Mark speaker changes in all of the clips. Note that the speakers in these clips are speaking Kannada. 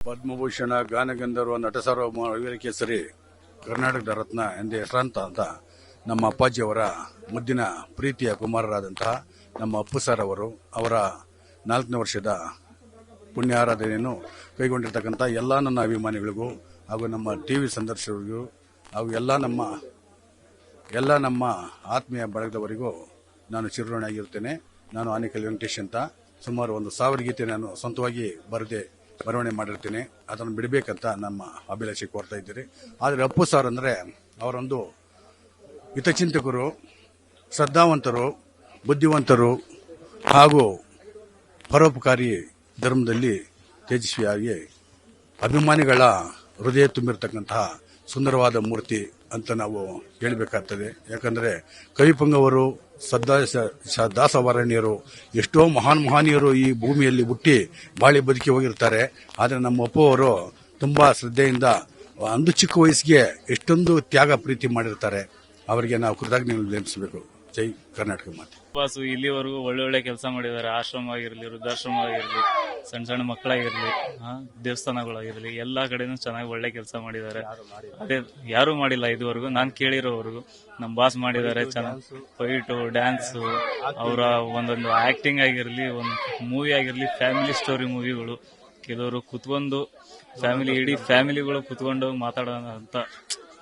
Speaker 1: ಪದ್ಮಭೂಷಣ, ಗಾನಗಂಧರ್ವ ನಟ ಸಾರ್ವಭೌಮ ಕೇಸರಿ, ಕರ್ನಾಟಕದ ರತ್ನ ಎಂದೇ ಹೆಸರಂತ ಅಂತ ನಮ್ಮ ಅಪ್ಪಾಜಿಯವರ ಮುದ್ದಿನ ಪ್ರೀತಿಯ ಕುಮಾರರಾದಂತಹ ನಮ್ಮ ಅಪ್ಪು ಸರ್ ಅವರು, ಅವರ ನಾಲ್ಕನೇ ವರ್ಷದ ಪುಣ್ಯ ಆರಾಧನೆಯನ್ನು ಕೈಗೊಂಡಿರ್ತಕ್ಕಂಥ ಎಲ್ಲ ನನ್ನ ಅಭಿಮಾನಿಗಳಿಗೂ ಹಾಗೂ ನಮ್ಮ ಟಿ ವಿ ಸಂದರ್ಶಕರಿಗೂ ಹಾಗೂ ಎಲ್ಲ ನಮ್ಮ ಎಲ್ಲ ನಮ್ಮ ಆತ್ಮೀಯ ಬಳಗದವರಿಗೂ ನಾನು ಚಿರಋಣಿಯಾಗಿರುತ್ತೇನೆ ನಾನು ಆನಿಕಲ್ ವೆಂಕಟೇಶ್ ಅಂತ ಸುಮಾರು ಒಂದು ಸಾವಿರ ಗೀತೆ ನಾನು ಸ್ವಂತವಾಗಿ ಬರದೆ ಬರವಣೆ ಮಾಡಿರ್ತೀನಿ. ಅದನ್ನು ಬಿಡಬೇಕಂತ ನಮ್ಮ ಅಭಿಲಾಷೆ ಕೋರ್ತಾ ಇದ್ದೀರಿ. ಆದರೆ ಅಪ್ಪು ಸರ್ ಅಂದರೆ ಅವರೊಂದು ಹಿತಚಿಂತಕರು, ಶ್ರದ್ಧಾವಂತರು, ಬುದ್ಧಿವಂತರು ಹಾಗೂ ಪರೋಪಕಾರಿ ಧರ್ಮದಲ್ಲಿ ತೇಜಸ್ವಿಯಾಗಿ ಅಭಿಮಾನಿಗಳ ಹೃದಯ ತುಂಬಿರತಕ್ಕಂತಹ ಸುಂದರವಾದ ಮೂರ್ತಿ ಅಂತ ನಾವು ಹೇಳಬೇಕಾಗ್ತದೆ. ಯಾಕಂದ್ರೆ ಕವಿಪಂಗವರು, ಸದ್ದಾ ದಾಸವಾರಣ್ಯರು, ಎಷ್ಟೋ ಮಹಾನ್ ಮಹಾನೀಯರು ಈ ಭೂಮಿಯಲ್ಲಿ ಹುಟ್ಟಿ ಬಾಳಿ ಬದುಕಿ ಹೋಗಿರ್ತಾರೆ. ಆದರೆ ನಮ್ಮ ಅಪ್ಪವರು ಅವರು ತುಂಬಾ ಶ್ರದ್ಧೆಯಿಂದ ಅಂದು ಚಿಕ್ಕ ವಯಸ್ಸಿಗೆ ಎಷ್ಟೊಂದು ತ್ಯಾಗ ಪ್ರೀತಿ ಮಾಡಿರ್ತಾರೆ. ಅವರಿಗೆ ನಾವು ಕೃತಜ್ಞ ನೆನಪಿಸಬೇಕು. ಜೈ ಕರ್ನಾಟಕ ಮಾತೆ.
Speaker 2: ಬಾಸು ಇಲ್ಲಿವರೆಗೂ ಒಳ್ಳೊಳ್ಳೆ ಕೆಲಸ ಮಾಡಿದ್ದಾರೆ. ಆಶ್ರಮ ಆಗಿರಲಿ ವೃದ್ಧಾಶ್ರಮ ಆಗಿರಲಿ ಸಣ್ಣ ಸಣ್ಣ ಮಕ್ಕಳಾಗಿರಲಿ ದೇವಸ್ಥಾನಗಳಾಗಿರಲಿ ಎಲ್ಲ ಕಡೆನೂ ಚೆನ್ನಾಗಿ ಒಳ್ಳೆ ಕೆಲಸ ಮಾಡಿದ್ದಾರೆ. ಅದೇ ಯಾರು ಮಾಡಿಲ್ಲ ಇದುವರೆಗೂ. ನಾನು ಕೇಳಿರೋವರೆಗೂ. ನಮ್ಮ ಬಾಸ್ ಮಾಡಿದ್ದಾರೆ ಚೆನ್ನಾಗಿ ಫೈಟು ಡ್ಯಾನ್ಸ್ ಅವರ ಒಂದೊಂದು ಆಕ್ಟಿಂಗ್ ಆಗಿರಲಿ ಒಂದು ಮೂವಿ ಆಗಿರಲಿ ಫ್ಯಾಮಿಲಿ ಸ್ಟೋರಿ ಮೂವಿಗಳು ಕೆಲವರು ಕುತ್ಕೊಂಡು ಫ್ಯಾಮಿಲಿ ಇಡೀ ಫ್ಯಾಮಿಲಿಗಳು ಕುತ್ಕೊಂಡು ಮಾತಾಡೋಂತ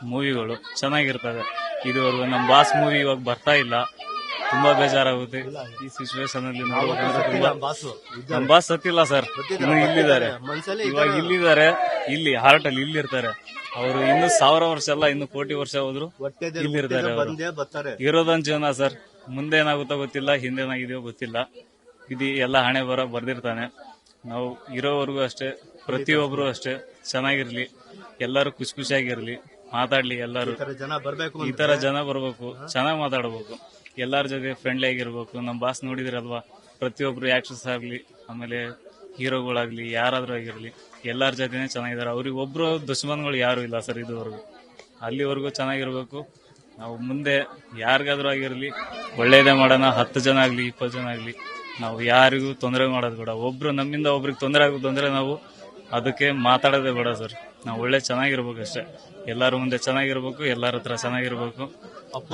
Speaker 2: ಮೂವಿಗಳು ಚೆನ್ನಾಗಿರ್ತವೆ. ಇದುವರೆಗೂ ನಮ್ಮ ಬಾಸ್ ಮೂವಿ ಇವಾಗ ಬರ್ತಾ ಇಲ್ಲ. ತುಂಬಾ ಬೇಜಾರಾಗುತ್ತೆ. ಈ ಸಿಚುವೇಶನ್ ಅಲ್ಲಿ ನೋಡ್ಬೇಕಂದ್ರೆ ತುಂಬಾ ನಮ್ಮ ಬಾಸ್. ಸತ್ತಿಲ್ಲ ಸರ್. ಇನ್ನು ಇಲ್ಲಿದ್ದಾರೆ. ಇವಾಗ ಇಲ್ಲಿದ್ದಾರೆ. ಇಲ್ಲಿ ಹಾರ್ಟ್ ಅಲ್ಲಿ ಇಲ್ಲಿರ್ತಾರೆ. ಅವರು ಇನ್ನು ಸಾವಿರ ವರ್ಷ ಅಲ್ಲ ಇನ್ನು ಕೋಟಿ ವರ್ಷ ಹೋದ್ರು ಇಲ್ಲಿರ್ತಾರೆ ಅವರು.
Speaker 3: ಬರ್ತಾರೆ.
Speaker 2: ಇರೋದೊಂದ್ ಜೀವನ ಸರ್. ಮುಂದೆ ಏನಾಗುತ್ತೋ ಗೊತ್ತಿಲ್ಲ ಹಿಂದೆ ಏನಾಗಿದೆಯೋ ಗೊತ್ತಿಲ್ಲ. ಇದು ಎಲ್ಲ ಹಣೆ ಬರ ಬರ್ದಿರ್ತಾನೆ. ನಾವು ಇರೋವರೆಗೂ ಅಷ್ಟೇ ಪ್ರತಿಯೊಬ್ರು ಅಷ್ಟೇ. ಚೆನ್ನಾಗಿರ್ಲಿ. ಎಲ್ಲರೂ ಖುಷಿ ಖುಷಿಯಾಗಿರ್ಲಿ. ಮಾತಾಡ್ಲಿ ಎಲ್ಲರೂ.
Speaker 3: ಜನ ಬರ್ಬೇಕು
Speaker 2: ಈ ತರ ಜನ ಬರ್ಬೇಕು. ಚೆನ್ನಾಗಿ ಮಾತಾಡ್ಬೇಕು. ಎಲ್ಲಾರ ಜೊತೆ ಫ್ರೆಂಡ್ಲಿ ಆಗಿರ್ಬೇಕು. ನಮ್ಮ ಬಾಸ್ ನೋಡಿದಿರಲ್ವಾ? ಪ್ರತಿಯೊಬ್ರು ಆಕ್ಟ್ರೆಸ್ ಆಗ್ಲಿ ಆಮೇಲೆ ಹೀರೋಗಳಾಗ್ಲಿ ಯಾರಾದ್ರೂ ಆಗಿರ್ಲಿ ಎಲ್ಲಾರ ಜೊತೆನೆ ಚೆನ್ನಾಗಿದ್ದಾರೆ. ಅವ್ರಿಗೆ ಒಬ್ರು ದುಶ್ಮನ್ಗಳು ಯಾರು ಇಲ್ಲ ಸರ್ ಇದುವರೆಗೂ. ಅಲ್ಲಿವರೆಗೂ ಚೆನ್ನಾಗಿರ್ಬೇಕು. ನಾವು ಮುಂದೆ ಯಾರಿಗಾದ್ರೂ ಆಗಿರ್ಲಿ ಒಳ್ಳೇದೇ ಮಾಡೋಣ. ಹತ್ತು ಜನ ಆಗ್ಲಿ ಇಪ್ಪತ್ತು ಜನ ಆಗ್ಲಿ ನಾವು ಯಾರಿಗೂ ತೊಂದರೆ ಮಾಡೋದು ಬೇಡ. ಒಬ್ರು ನಮ್ಮಿಂದ ಒಬ್ರಿಗೆ ತೊಂದರೆ ಆಗೋದು ಅಂದ್ರೆ ನಾವು ಅದಕ್ಕೆ ಮಾತಾಡೋದೇ ಬೇಡ ಸರ್. ನಾವು ಒಳ್ಳೆ ಚೆನ್ನಾಗಿರ್ಬೇಕು ಅಷ್ಟೇ. ಎಲ್ಲರ ಮುಂದೆ ಚೆನ್ನಾಗಿರ್ಬೇಕು ಎಲ್ಲಾರ ಹತ್ರ ಚೆನ್ನಾಗಿರ್ಬೇಕು.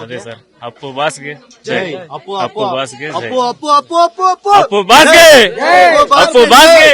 Speaker 2: ಅದೇ ಸರ್. ಅಪ್ಪು ಬಾಸ್ಗೆ. ಜೈ.
Speaker 3: ಅಪ್ಪು
Speaker 2: ಅಪ್ಪು ಬಾಸ್ಗೆ ಜೈ.
Speaker 3: ಅಪ್ಪು ಅಪ್ಪು ಅಪ್ಪು ಅಪ್ಪು. ಅಪ್ಪು
Speaker 2: ಅಪ್ಪು ಬಾಸ್ಗೆ ಅಪ್ಪು ಬಾಸ್ಗೆ